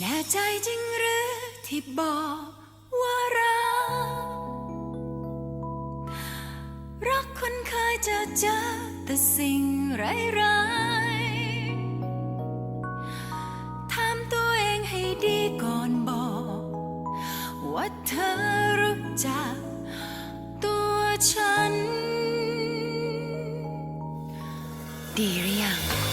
แน่ใจจริงหรือที่บอกว่ารักรักคนเคยจะเจอแต่สิ่งร้ายร้าถามตัวเองให้ดีก่อนบอก ว่าเธอรู้จักตัวฉัน ดีหรือยัง